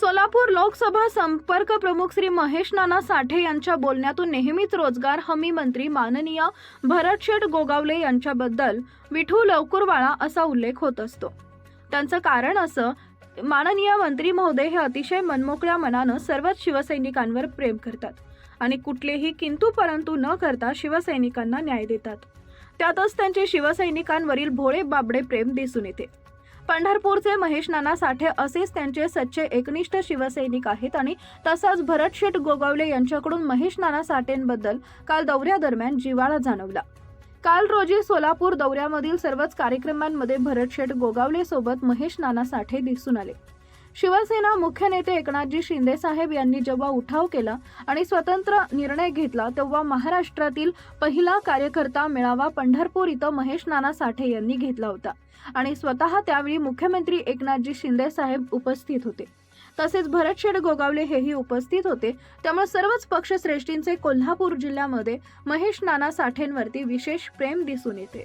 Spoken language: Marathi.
सोलापूर लोकसभा संपर्क प्रमुख श्री महेश नाना साठे यांच्या बोलण्यातून नेहमीच रोजगार हमी मंत्री माननीय भरतशेठ गोगावले यांच्याबद्दल विठू लवकुरवाळा असा उल्लेख होत असतो. त्यांचं कारण असं माननीय मंत्री महोदय हे अतिशय मनमोकळ्या मनानं सर्वच शिवसैनिकांवर प्रेम करतात आणि कुठलेही किंतु परंतु न करता शिवसैनिकांना न्याय देतात. त्यातच त्यांचे शिवसैनिकांवरील भोळे बाबडे प्रेम दिसून येते. पंढरपूरचे महेश नाना साठे असेच त्यांचे सच्चे एकनिष्ठ शिवसैनिक आहेत आणि तसंच भरतशेठ गोगावले यांच्याकडून महेश नाना साठेंबद्दल काल दौऱ्यादरम्यान जिव्हाळा जाणवला. काल रोजी सोलापूर दौऱ्यामधील सर्वच कार्यक्रमांमध्ये भरतशेट गोगावले सोबत महेश नाना साठे दिसून आले. शिवसेना मुख्य नेते एकनाथजी शिंदे साहेब यांनी जेव्हा उठाव केला आणि स्वतंत्र निर्णय घेतला तेव्हा महाराष्ट्रातील पहिला कार्यकर्ता मेळावा पंढरपूर इथं महेश नाना साठे यांनी घेतला होता. आणि स्वतः त्यावेळी मुख्यमंत्री एकनाथजी शिंदे साहेब उपस्थित होते. तसेच भरतशेड गोगावले हेही उपस्थित होते. त्यामुळे सर्वच पक्षश्रेष्ठींचे कोल्हापूर जिल्ह्यामध्ये महेश नाना साठेंवरती विशेष प्रेम दिसून येते.